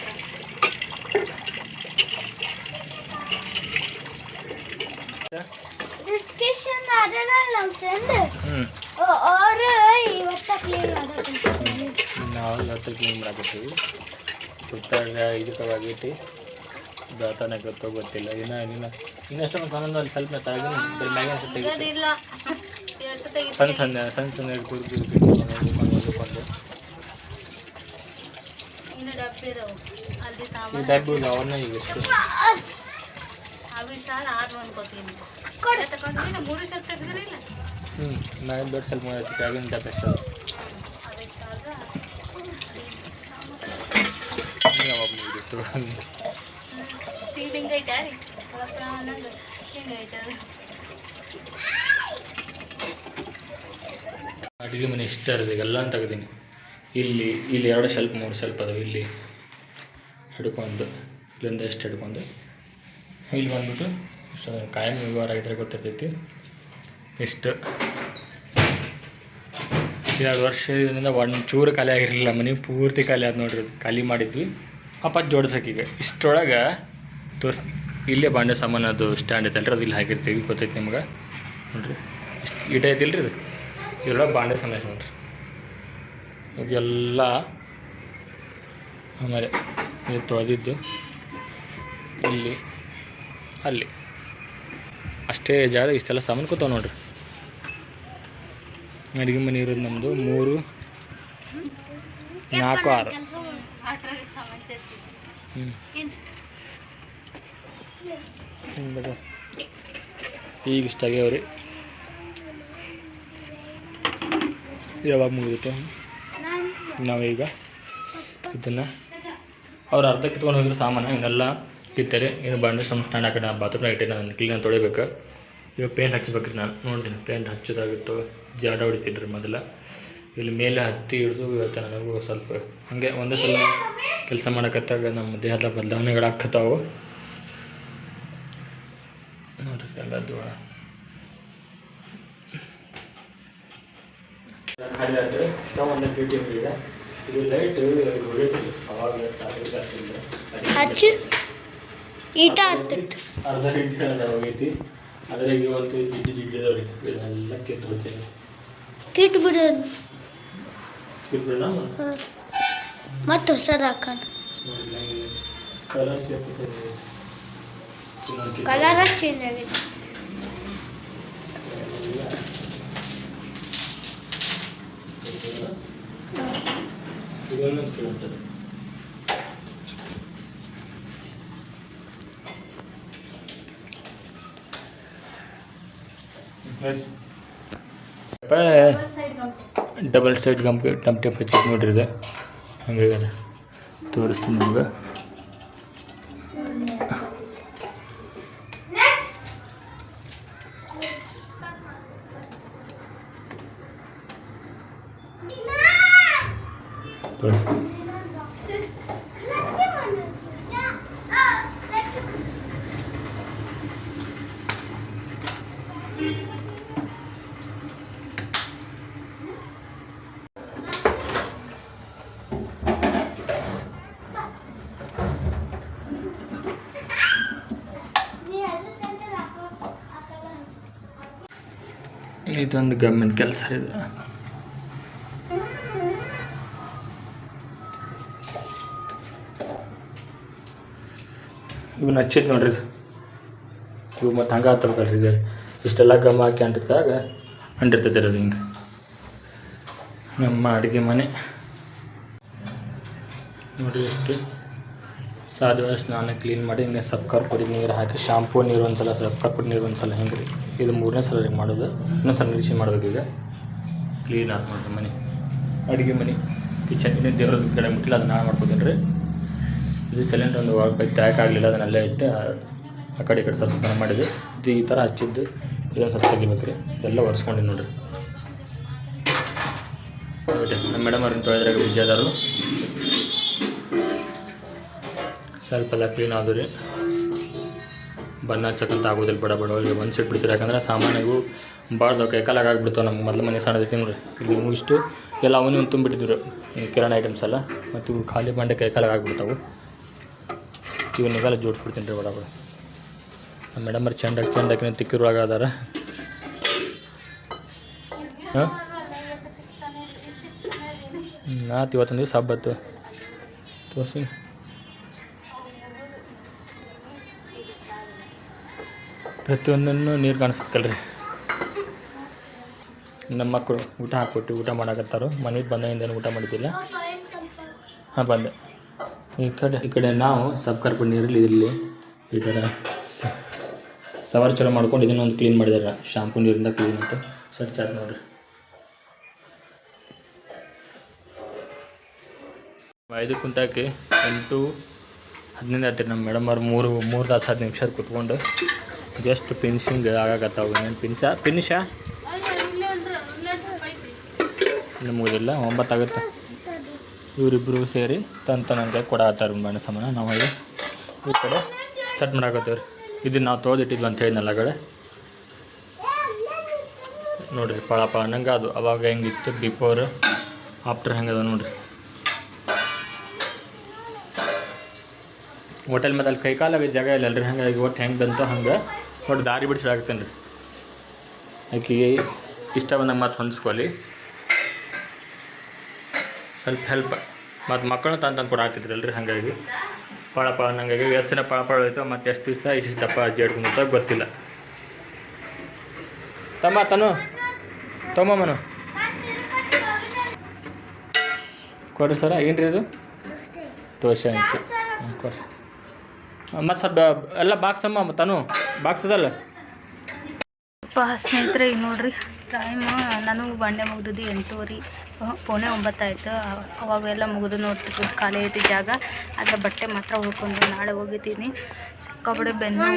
ಡಿಸ್ಕಷನ್ ಅದಲ್ಲ ನಮ್ಮ ಫ್ರೆಂಡ್ ಹ್ಞೂ ಅವರು ಇವತ್ತ ಕ್ಲೀನ್ ಮಾಡೋದು ನಾವು ಹತ್ತು ಕ್ಲೀನ್ ಮಾಡಾಕತ್ತೀವಿ ಸುತ್ತಾಗ ಇದಕ್ಕೆ ಆಗೈತಿ ದಾತನ ಗೊತ್ತೋ ಗೊತ್ತಿಲ್ಲ ಇನ್ನು ಇನ್ನು ಇನ್ನಷ್ಟು ಸಾಮಾನು ಅಲ್ಲಿ ಸ್ವಲ್ಪ ತಾಗಿ ಬರೀ ಮ್ಯಾಗಿನ ಸ್ವಲ್ಪ ತೆಗಿತೀವಿ ಇಲ್ಲ ಸಣ್ಣ ಸಣ್ಣ ಸಣ್ಣ ಸಣ್ಣ ಕುರ್ಕಿ ಹೊಂದ್ಕೊಂಡು ಹೊಂದ್ಕೊಂಡು ಇನ್ನು ಡಬ್ಬಿ ಇದಾವು ಅಲ್ಲಿ ಈ ಸಾಮಾನು ಡಬ್ಬು ಇಲ್ಲ ಅವನ್ನ ಈಗ ಎಷ್ಟು ಅವಿ ಸಾಲ ಆರು ಅನ್ಕೋತೀನಿ ಕೊಡು. ತಗೊಂಡ್ರಿ ನಾ ಮೂರು ಸಾವಿರ ತೆಗೆದ್ರಿಲ್ಲ ಹ್ಞೂ ಮ್ಯಾಗಿನ ದೊಡ್ಡ ಸ್ವಲ್ಪ ಹೆಚ್ಚು ಕೆಳಗಿನ ಡಬ್ಬ ಎಷ್ಟು ಅದು ಅದೇ ಸಾಲ ಯಾವಾಗ ಮುಗಿದಿತ್ತು ಸ್ಟೀಲ್ ಹಿಂಗೈತೆ ರೀ ಅನ್ನಂಗೆ ಹಿಂಗೈತೆ ಅದು ಅಡುಗೆ ಮನೆ ಇಷ್ಟ ಇರೋದು ಎಲ್ಲ ತೆಗ್ದೀನಿ ಇಲ್ಲಿ ಇಲ್ಲಿ ಎರಡು ಸ್ವಲ್ಪ ಮೂರು ಸ್ವಲ್ಪ ಅದಾವೆ. ಇಲ್ಲಿ ಹಿಡ್ಕೊಂಡು, ಇಲ್ಲಿಂದ ಎಷ್ಟು ಹಿಡ್ಕೊಂಡು. ಇಲ್ಲಿ ಬಂದ್ಬಿಟ್ಟು ಇಷ್ಟು ಕಾಯಂ ವ್ಯವಹಾರ ಆಗಿದ್ರೆ ಗೊತ್ತಿರ್ತೈತಿ. ಎಷ್ಟು? ಎರಡು ವರ್ಷದಿಂದ ಒಂದು ಚೂರು ಖಾಲಿ ಆಗಿರಲಿಲ್ಲ. ಮನೆ ಪೂರ್ತಿ ಖಾಲಿ ಆದ ನೋಡ್ರಿ. ಖಾಲಿ ಮಾಡಿದ್ವಿ. ಅಪ್ಪ ಜೋಡಿಸೋಕೆ ಈಗ. ಇಷ್ಟರೊಳಗೆ ತೋರಿಸ್, ಇಲ್ಲೇ ಬಾಂಡೆ ಸಾಮಾನು ಅದು ಸ್ಟ್ಯಾಂಡ್ ಐತಲ್ರಿ, ಅದು ಇಲ್ಲಿ ಹಾಕಿರ್ತೀವಿ. ಗೊತ್ತೈತೆ ನಿಮ್ಗೆ? ನೋಡಿರಿ. ಇಷ್ಟು ಇಟ ಐತಿಲ್ರಿ ಇದು? ಇದ್ರೊಳಗೆ ಬಾಂಡೆ ಸಂದೇಶ ನೋಡ್ರಿ. ಇದೆಲ್ಲ ಆಮೇಲೆ ಇದು ತೊಳೆದಿದ್ದು ಇಲ್ಲಿ, ಅಲ್ಲಿ. ಅಷ್ಟೇ ಜಾಗ, ಇಷ್ಟೆಲ್ಲ ಸಾಮಾನು ಕೂತಾವ ನೋಡ್ರಿ. ಅಡುಗೆ ಮನೆ ಇರೋದು ನಮ್ಮದು ಮೂರು, ನಾಲ್ಕು, ಆರು. ಹ್ಞೂ ಈಗ ಇಷ್ಟ ಆಗ್ಯಾವ್ರಿ. ಯಾವಾಗ ಮುಗಿದಿತ್ತು ನಾವೀಗ ಇದನ್ನು ಅವ್ರು ಅರ್ಧ ಕಿತ್ಕೊಂಡು ಹೋಗಿದ್ರೆ ಸಾಮಾನು ಇನ್ನೆಲ್ಲ ಕಿತ್ತಾರೆ. ಇದು ಬಂಡೆ ನಮ್ಮ ಸ್ಟ್ಯಾಂಡ್ ಹಾಕಿ ನಾನು ಬಾತ್ರೂಮ್ ಇಟ್ಟೆ ನಾನು ಕ್ಲೀನ್ ತೊಳಿಬೇಕು. ಇವಾಗ ಪೇಂಟ್ ಹಚ್ಚಬೇಕ್ರಿ ನಾನು. ನೋಡ್ತೀನಿ ಪೇಂಟ್ ಹಚ್ಚೋದಾಗಿತ್ತು ಜಾಡ ಹೊಡಿತೀನಿ ಮೊದಲ. ಇಲ್ಲಿ ಮೇಲೆ ಹತ್ತಿ ಹಿಡಿದು ಇವತ್ತು ನನಗೂ ಸ್ವಲ್ಪ. ಹಾಗೆ ಒಂದೇ ಸಲ ಕೆಲಸ ಮಾಡಕತ್ತಾಗ ನಮ್ಮ ದೇಹದ ಬದಲಾವಣೆಗಳು ಆಕ್ಕತ್ತಾವು ನೋಡ್ರಿ, ಎಲ್ಲ ಸ್ಟವ್ ಒಂದು ಇಟ್ಟಿವ್ರಿ ಇದೆ. ಇದು ಲೈಟ್ ಅವಾಗ ಹಚ್ಚು. ಈಟ ಹತ್ತಿತ್ತು. ಅರ್ಧ ಗಂಟೆ ಅದ ಹೋಗೈತಿ. ಅದ್ರಾಗ ಇವತ್ತು ಜಿಡ್ಡಿ ಜಿಡ್ಡಿದವ್ರಿ ಇದೆಲ್ಲ ಕಿತ್ತು ಕಿಟ್ ಬಿಡೋದು ಕಿತ್ಬಿಡೋಣ ಮತ್ತೆ ಹೊಸದು ಹಾಕೋಣ ಕಲರ್ ಸೇಪ್ ಸರಿ ಚೇಂಜ್ ಆಗಿದೆ. ಇದೊಂದು ಕೇಳುತ್ತದೆ ಡಬಲ್ ಸ್ಟೈಟ್ ಟಂಪ್ ಟೆಪ್ ಹಚ್ಚಿ ನೋಡ್ರಿ ಇದು. ಹಂಗೆ ತೋರಿಸ್ತೀನಿ ನಿಮ್ಗೆ ತೋರಿ ಇದೊಂದು ಗೌರ್ಮೆಂಟ್ ಕೆಲಸ ಇದೆ ಇವು ನಚ್ಚಿದ್ ನೋಡ್ರಿ. ಇವು ಮತ್ತು ಹಂಗೆ ಹತ್ತಬೇಕಲ್ರಿ ಇದು ಇಷ್ಟೆಲ್ಲ ಗಮ್ ಹಾಕಿ ಅಂಡಿರ್ತೈತೆ ಅಂಟಿರ್ತೈತೆ ಅದು ಹಿಂಗೆ. ನಮ್ಮ ಅಡುಗೆ ಮನೆ. ನೋಡಿರಿ ಎಷ್ಟು ಸಾಧ್ಯ ಸ್ನಾನ ಕ್ಲೀನ್ ಮಾಡಿ ಹಿಂಗೆ ಸಬ್ಕಾರ್ ಪುಡಿ ನೀರು ಹಾಕಿ ಶಾಂಪೂ ನೀರು ಒಂದು ಸಲ ಸಬ್ಕರ್ ಪುಡಿ ನೀರು ಒಂದು ಸಲ ಹಿಂಗೆ ರೀ. ಇದು ಮೂರನೇ ಸಲ ರೀ ಮಾಡೋದು. ಇನ್ನೊಂದು ಸಲ ನಿರೀಕ್ಷೆ ಮಾಡ್ಬೇಕು ಈಗ. ಕ್ಲೀನ್ ಆಗಿ ನೋಡ್ರಿ ಮನೆ. ಅಡುಗೆ ಮನೆ. ಕಿಚನ್ ಇನ್ನೂ ದೇವ್ರದ ಕಡೆ ಮುಟ್ಟಿಲ್ಲ ಅದನ್ನ ನಾನು ಮಾಡ್ಕೋತೀನಿ ರೀ. ಇದು ಸಿಲಿಂಡ್ರ್ ಒಂದು ಒಳಗೆ ತ್ಯಾಕ್ ಆಗಲಿಲ್ಲ ಅದನ್ನೆಲ್ಲ ಇಟ್ಟು ಆ ಕಡೆ ಈ ಕಡೆ ಸ್ನಾನ ಮಾಡಿದೆ. ಇದು ಈ ಥರ ಹಚ್ಚಿದ್ದು, ಇಲ್ಲ ಸ್ವಲ್ಪ ತೆಗಿಬೇಕು ರೀ ಎಲ್ಲ ಒರೆಸ್ಕೊಂಡು ನೋಡಿರಿ. ನಮ್ಮ ಮೇಡಮ್ ಅವ್ರನ್ನ ತೊಳೆದ್ರಾಗ ಬಿಜಿ ಅದಾರು ಸ್ವಲ್ಪ ಎಲ್ಲ ಕ್ಲೀನ್ ಆದವು ರೀ. ಬಣ್ಣ ಹಚ್ಚಕ್ಕಂತ ಆಗೋದಿಲ್ಲ, ಬಡ ಬಡ. ಈಗ ಒಂದು ಸೆಟ್ ಬಿಡ್ತೀರಿ? ಯಾಕಂದ್ರೆ ಸಾಮಾನಿಗೂ ಭಾಳ ಕೈಕಾಲಾಗ ಆಗ್ಬಿಡ್ತಾವೆ ನಮ್ಗೆ. ಮೊದಲು ಮನೆ ಸಣ್ಣದೈತಿ ನೋಡ್ರಿ. ಇಲ್ಲಿ ಇಷ್ಟು, ಎಲ್ಲ ಅವನೇ ಒಂದು ತುಂಬಿಟ್ಟಿದ್ರು ಕಿರಾಣಿ ಐಟಮ್ಸ್ ಎಲ್ಲ. ಮತ್ತು ಖಾಲಿ ಬಂಡೆ ಕೈಕಾಲಾಗಿ ಆಗಿಬಿಡ್ತಾವೆ. ಇವನ್ನೆಲ್ಲ ಜೋಡಿಸ್ಬಿಡ್ತೀನಿ ರೀ, ಬಡ ಬಡ. ನಮ್ಮ ಮೇಡಮ್ ಅವ್ರು ಚೆಂಡಾಗಿ ಚೆಂಡಾಕಿನ ತಿಕ್ಕಿರುವಾಗ ಅದಾರ. ಹಾಂ? ಆತು ಇವತ್ತೊಂದು ದಿವಸ ಹಬ್ಬತ್ತು ತೋರಿಸಿ ಪ್ರತಿಯೊಂದನ್ನು ನೀರು ಕಾಣಿಸ್ಬೇಕಲ್ರಿ. ನಮ್ಮ ಮಕ್ಕಳು ಊಟ ಹಾಕ್ಕೊಟ್ಟು ಊಟ ಮಾಡಾಕತ್ತಾರೋ ಮನೆಗೆ ಬಂದಾಗಿಂದ ಊಟ ಮಾಡಿದ್ದಿಲ್ಲ. ಹಾಂ ಬಂದೆ. ಈ ಕಡೆ ಈ ಕಡೆ ನಾವು ಸಬ್ ಪುಡಿ ನೀರಲ್ಲಿ ಇರಲಿ ಈ ಥರ ಸವಾರಿ ಚಲೋ ಮಾಡ್ಕೊಂಡು ಇದನ್ನೊಂದು ಕ್ಲೀನ್ ಮಾಡಿದಾರೆ. ಶಾಂಪು ನೀರಿಂದ ಕ್ಲೀನ್ ಅಂತ. ಸ್ವಚ್ಛ ಆಯ್ತು ನೋಡ್ರಿ. ಐದು ಕುಂತಾಕಿ ಎಂಟು, ಹದಿನೈದು ಆಯ್ತು ನಮ್ಮ ಮೇಡಮ್ ಅವ್ರು. ಮೂರು ಮೂರು ತಾಸು ಹತ್ತು ನಿಮಿಷ ಕುತ್ಕೊಂಡು. ಜಸ್ಟ್ ಫಿನಿಶಿಂಗ್ ಆಗಾಕತ್ತಾವ ಏನು ಫಿನಿಶ ಫಿನಿಶ ನಿಮಗಿಲ್ಲ ಒಂಬತ್ತಾಗುತ್ತೆ ಇವರಿಬ್ಬರು ಸೇರಿ ತಂತ ನನಗೆ ಕೊಡತ್ತಾರ ಮೇಡಮ್ ಸಮಾನ. ನಾವು ಈ ಕಡೆ ಸೆಟ್ ಮಾಡಾಕತ್ತೀವಿ ಇದನ್ನು ನಾವು ತೊಳೆದಿಟ್ಟಿದ್ವಿ ಅಂತ ಹೇಳಿದ್ನಲ್ಲ ಕಡೆ ನೋಡಿರಿ ಪಳ ಪಳ ಅನ್ನಂಗೆ ಅದು ಅವಾಗ ಹೆಂಗಿತ್ತು ಬಿಫೋರ್ ಆಫ್ಟರ್ ಹೆಂಗದ ನೋಡಿರಿ. ಹೋಟೆಲ್ ಮೇಲೆ ಅಲ್ಲಿ ಕೈ ಕಾಲಾಗ ಜಾಗ ಇಲ್ಲ ಅಲ್ರಿ ಹಂಗಾಗಿ ಒಟ್ಟು ಹೆಂಗೆ ಬಂತು ಹಂಗೆ ಒಟ್ಟು ದಾರಿ ಬಿಡಿಸ್ಲಾಗ್ತೇನೆ ರೀ ಆಕೆಗೆ ಇಷ್ಟ ಬಂದಂಗೆ ಮತ್ತೆ ಹೊಂದಿಸ್ಕೊಳ್ಳಿ ಸ್ವಲ್ಪ ಹೆಲ್ಪ್ ಮತ್ತು ಮಕ್ಕಳು ತಂದು ತಂದು ಕೊಡಾಕ್ತಿದ್ರಲ್ರಿ ಹಾಗಾಗಿ. ಪಳ ಪಳ ಹಂಗಾಗಿ ಎಷ್ಟು ದಿನ ಮತ್ತು ಎಷ್ಟು ದಿವಸ ಇಷ್ಟು ದಪ್ಪ ಅಜ್ಜಿ ಅಂತ ಗೊತ್ತಿಲ್ಲ. ತಮ್ಮ, ತನು. ತಮ್ಮಮ್ಮನು ಕೊಡ್ರಿ ಸರ ಏನು ರೀ ಇದು ದೋಸೆ ಅಂತ ಮತ್ತು ಸರ್ ಎಲ್ಲ ಬಾಕ್ಸ್ ಅಮ್ಮ ತನು. ಬಾಕ್ಸ್ ಅದಲ್ಲ. ಸ್ನೇಹಿತರೆ ಈಗ ನೋಡ್ರಿ ಟೈಮ್ ನನಗೆ ಬಂಡೆ ಮುಗ್ದದ್ದು ಎಂಟೂವರೆ. ಪೌಣೆ ಒಂಬತ್ತಾಯಿತು. ಅವಾಗೆಲ್ಲ ಮುಗಿದು ನೋಡ್ತಿದ್ದು ಖಾಲಿ ಐತಿ ಜಾಗ. ಅದರ ಬಟ್ಟೆ ಮಾತ್ರ ಉಳ್ಕೊಂಡು ನಾಳೆ ಹೋಗಿದ್ದೀನಿ. ಸಿಕ್ಕಾಪಡೆ ಬೆನ್ನು.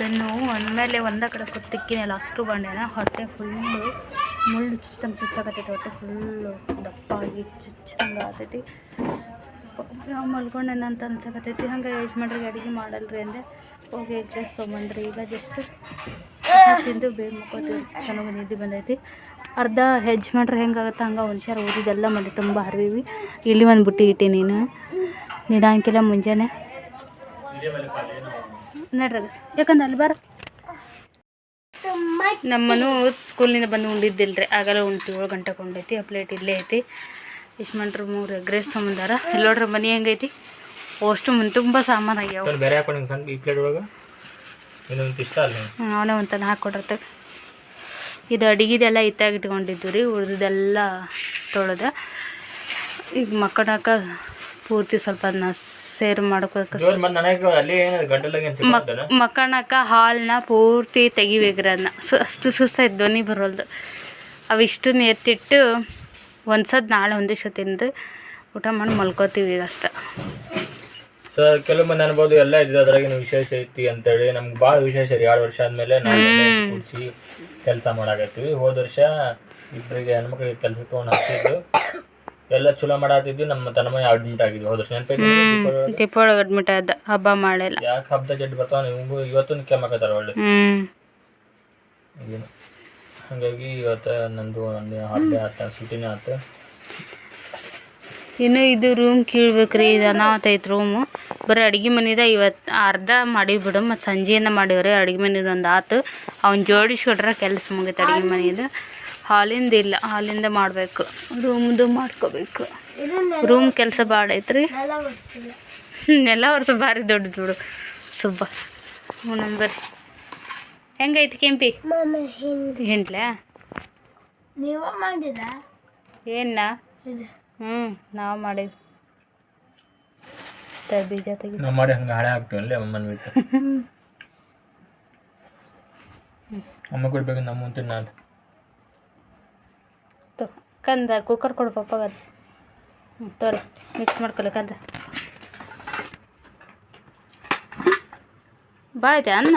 ಬೆನ್ನು ಅಂದಮೇಲೆ ಒಂದೇ ಕಡೆ ಕೂತಿಕ್ಕಿನಲ್ಲ ಅಷ್ಟು ಬಂಡೆನ. ಹೊಟ್ಟೆ ಫುಲ್ಲು ಮುಳ್ಳು ಚುಚ್ಚಂಗೆ ಚುಚ್ಚಾಕತ್ತೈತಿ. ಹೊಟ್ಟೆ ಫುಲ್ಲು ದಪ್ಪ ಆಗಿ ಚುಚ್ಚಂಗೆ ಆಗ್ತೈತಿ ಯಾವ ಮಲ್ಕೊಂಡೇನ ಅಂತ ಅನ್ಸಕತ್ತೈತಿ. ಹಂಗೆ ಮಾಡ್ರಿ ಅಡುಗೆ ಮಾಡಲ್ರಿ ಅಂದೆ. ಹೋಗಿ ಎಗ್ ರೈಸ್ ತೊಗೊಂಡ್ರಿ ಈಗ ಜಸ್ಟ್ ತಿಂದು ಬೇಗ ಮಕ್ಕೋತೀವಿ ಚೆನ್ನಾಗಿ ನಿದ್ದೆ ಬಂದೈತಿ. ಅರ್ಧ ಯಜಮಾನ್ರು ಹೆಂಗಾಗತ್ತೆ? ಹಂಗೆ ಹುಣ್ಸ್ಯಾರ ಓದಿದೆಲ್ಲ ಮಂದಿ ತುಂಬ ಹರಿವಿ ಇಲ್ಲಿ ಒಂದು ಬುಟ್ಟಿ ಇಟ್ಟಿ ನೀನು ನಿಧಾನಕ್ಕೆಲ್ಲ ಮುಂಜಾನೆ. ನಡ್ರಿ ಯಾಕಂದ್ರೆ ಅಲ್ಲಿ ಬರ. ನಮ್ಮನು ಸ್ಕೂಲಿಂದ ಬಂದು ಉಂಡಿದ್ದಿಲ್ರಿ. ಆಗಲ್ಲ ಉಂಟು. ಏಳು ಗಂಟೆ ಕೊಂಡೈತಿ ಆ ಪ್ಲೇಟ್ ಇಲ್ಲೇ ಐತಿ. ಯಜಮಾನ್ರು ಮೂರು ಎಗ್ ರೈಸ್ ತೊಗೊಂಬಂದಾರ. ಇಲ್ಲಿ ನೋಡ್ರಿ ಮನೆ ಹೆಂಗೈತಿ. ಅಷ್ಟು ಮುಂದೆ ತುಂಬ ಸಾಮಾನು ಆಗ್ಯಾವ. ಇಷ್ಟ ಅವನೇ ಒಂದು ತಂದು ಹಾಕ್ಕೊಡ್ರತ್ತೆ ಇದು ಅಡಿಗೆದೆಲ್ಲ ಇತ್ತಾಗ ಇಟ್ಕೊಂಡಿದ್ದು ರೀ ಉಳ್ದಿದ್ದೆಲ್ಲ ತೊಳೆದ. ಈಗ ಮಕ್ಕಳಾಕ ಪೂರ್ತಿ ಸ್ವಲ್ಪ ಅದನ್ನ ಸೇರ್ ಮಾಡ್ಕೋಕೆ ಮಕ್ಕಳಕ್ಕ ಹಾಲನ್ನ ಪೂರ್ತಿ ತೆಗಿಬೇಕ್ರಿ ಅದನ್ನ ಸುಸ್ತು ಅಷ್ಟು ಸುಸ್ತಾಯ್ತು ಧ್ವನಿ ಬರೋಲ್ದು. ಅವಿಷ್ಟು ಎತ್ತಿಟ್ಟು ಒಂದ್ಸದ್ ನಾಳೆ ಒಂದಿಷ್ಟು ತಿಂದು ಊಟ ಮಾಡಿ ಮಲ್ಕೋತೀವಿ ಈಗ ಅಷ್ಟೆ. ಸೊ ಕೆಲವು ಮಂದಿ ಅನ್ಬೋದು ಎಲ್ಲ ಇದ್ದು ಅದ್ರಾಗಿನ ವಿಶೇಷ ಐತಿ ಅಂತೇಳಿ. ನಮ್ಗೆ ಭಾಳ ವಿಶೇಷ ರೀ. ಎರಡು ವರ್ಷ ಆದ್ಮೇಲೆ ನಾವು ಕೂಡಿಸಿ ಕೆಲಸ ಮಾಡಾಕತ್ತೀವಿ. ಹೋದ ವರ್ಷ ಇಬ್ಬರಿಗೆ ಹೆಣ್ಮಕ್ಳಿಗೆ ಕೆಲಸ ತೊಗೊಂಡು ಹಾಕ್ತಿದ್ದು ಎಲ್ಲ ಚಲೋ ಮಾಡಾತಿದ್ವಿ. ನಮ್ಮ ತನಮ ಅಡ್ಮಿಟ್ ಆಗಿದ್ವಿ. ಹೋದ ವರ್ಷ ನೆನಪೈತಿ ಅಡ್ಮಿಟ್ ಆದ. ಹಬ್ಬ ಮಾಡಿಲ್ಲ ಯಾಕೆ ಹಬ್ಬದ ಜಡ್ ಬರ್ತಾವ ನೀವು ಇವತ್ತು ಕೆಮ್ಮಕತ್ತಾರ ಒಳ್ಳೆ. ಹಾಗಾಗಿ ಇವತ್ತು ನಂದು ಒಂದು ಹಬ್ಬ ಆತ ಸುಟಿನೇ ಆತ. ಇನ್ನು ಇದು ರೂಮ್ ಕೀಳ್ಬೇಕ್ರಿ. ಇದು ಅನಾವತ್ತೈತೆ ರೂಮು ಬರೀ ಅಡುಗೆ ಮನೆದ ಇವತ್ತು ಅರ್ಧ ಮಾಡಿಬಿಡು ಮತ್ತು ಸಂಜೆಯಿಂದ ಮಾಡೀವ್ರಿ ಅಡುಗೆ ಮನೆದು ಒಂದು ಆತು. ಅವ್ನು ಜೋಡಿಸ್ಕೊಟ್ರೆ ಕೆಲಸ ಮುಗೀತು ಅಡುಗೆ ಮನೆಯದು ಹಾಲಿಂದ ಇಲ್ಲ ಹಾಲಿಂದ ಮಾಡಬೇಕು. ರೂಮ್ದು ಮಾಡ್ಕೋಬೇಕು. ರೂಮ್ ಕೆಲಸ ಭಾಳ ಐತ್ರಿ. ನೆಲ ವರ್ಷ ಭಾರಿ ದೊಡ್ಡದು ಬಿಡು. ಸುಬ್ಬ. ಹ್ಞೂ ನಂಬರ್ ಹೆಂಗೈತಿ ಕೆಂಪಿ? ಹಿಂಡ್ಲಾ? ನೀವ ಮಾಡಿದ? ಏನ ಹ್ಞೂ ನಾವು ಮಾಡೀವಿ. ತ ಬೀಜ ತೆಗಿ ನಾವು ಮಾಡಿ ಹಂಗೆ ಹಳೆ ಹಾಕ್ತೀವಲ್ಲ ಅಮ್ಮನ ಬಿಟ್ಟು. ಅಮ್ಮ ಕೊಡ್ಬೇಕು ನಮ್ಮ ಮುಂದೆ ನಾನು. ತೊ ಕಂದ ಕುಕ್ಕರ್ ಕೊಡು ಪಪ್ಪಗ ತೋರಿ ಮಿಕ್ಸ್ ಮಾಡ್ಕೊಳ್ಳಿ ಕಂದ. ಭಾಳ ಐತೆ ಅನ್ನ?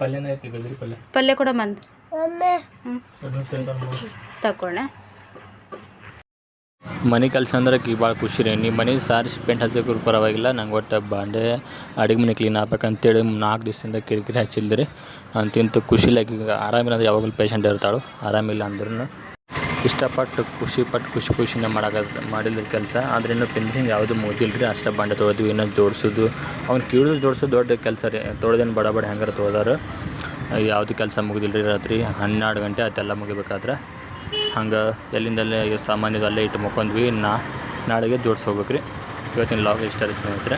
ಪಲ್ಯನೇ ಐತಿ ಪಲ್ಯ. ಪಲ್ಯ ಕೂಡ ಬಂದು ಮಮ್ಮಿ ಹ್ಞೂ ಅದನ್ನ ಸೇರ್ಕೊಂಡು ತಗೊಳ್ಳೆ ಮನೆ ಕೆಲಸ ಅಂದ್ರೆ ಈಗ ಭಾಳ ಖುಷಿ ರೀ. ನೀವು ಮನೆ ಸಾರಿಸಿ ಪೇಂಟ್ ಹಚ್ಚಕ್ಕೆ ಪರವಾಗಿಲ್ಲ. ನಂಗೆ ಒಟ್ಟು ಬಾಂಡೆ, ಅಡುಗೆ ಮನೆ ಕ್ಲೀನ್ ಆಗ್ಬೇಕಂತೇಳಿ ನಾಲ್ಕು ದಿವಸದಿಂದ ಕಿರಿಕಿರಿ ಹಚ್ಚಿಲ್ದ್ರಿ ಅಂತಿಂತ ಖುಷಿಲ್ಲ ಈಗ ಆರಾಮಿಲ್ಲ ಅಂದ್ರೆ ಯಾವಾಗಲೂ ಪೇಷಂಟ್ ಇರ್ತಾಳು. ಆರಾಮಿಲ್ಲ ಅಂದ್ರೂ ಇಷ್ಟಪಟ್ಟು ಖುಷಿ ಪಟ್ಟು ಖುಷಿ ಖುಷಿನ ಮಾಡಕ ಮಾಡಿಲ್ಲ ಕೆಲಸ. ಆದ್ರೆ ಇನ್ನೂ ಫಿನಿಶಿಂಗ್ ಯಾವುದು ಮುಗಿದಿಲ್ಲ ರೀ ಅಷ್ಟೇ ಬಾಂಡೆ ತೊಳೆದ್ವಿ, ಇನ್ನೂ ಜೋಡಿಸೋದು. ಅವ್ನು ಕೇಳಿದ್ರು ಜೋಡಿಸೋದು ದೊಡ್ಡ ಕೆಲಸ ರೀ. ತೊಳೆದೇನು ಬಡ ಬಡ ಹೆಂಗಾರ ತೊಳೆದಾರು. ಯಾವುದು ಕೆಲಸ ಮುಗಿದಿಲ್ಲ ರೀ ರಾತ್ರಿ ಹನ್ನೆರಡು ಗಂಟೆ ಅದೆಲ್ಲ ಮುಗಿಬೇಕಾದ್ರೆ. ಹಂಗೆ ಎಲ್ಲಿಂದಲ್ಲೇ ಸಾಮಾನ್ಯದ ಅಲ್ಲೇ ಇಟ್ಟು ಮುಕ್ಕೊಂಡ್ವಿ ನಾ ನಾಳೆಗೆ ಜೋಡ್ಸಿ ಹೋಗ್ಬೇಕು ರೀ ಇವತ್ತಿನ ಲಾಗ್ ಇಷ್ಟ ರೀ ಸ್ನೇಹಿತರೆ.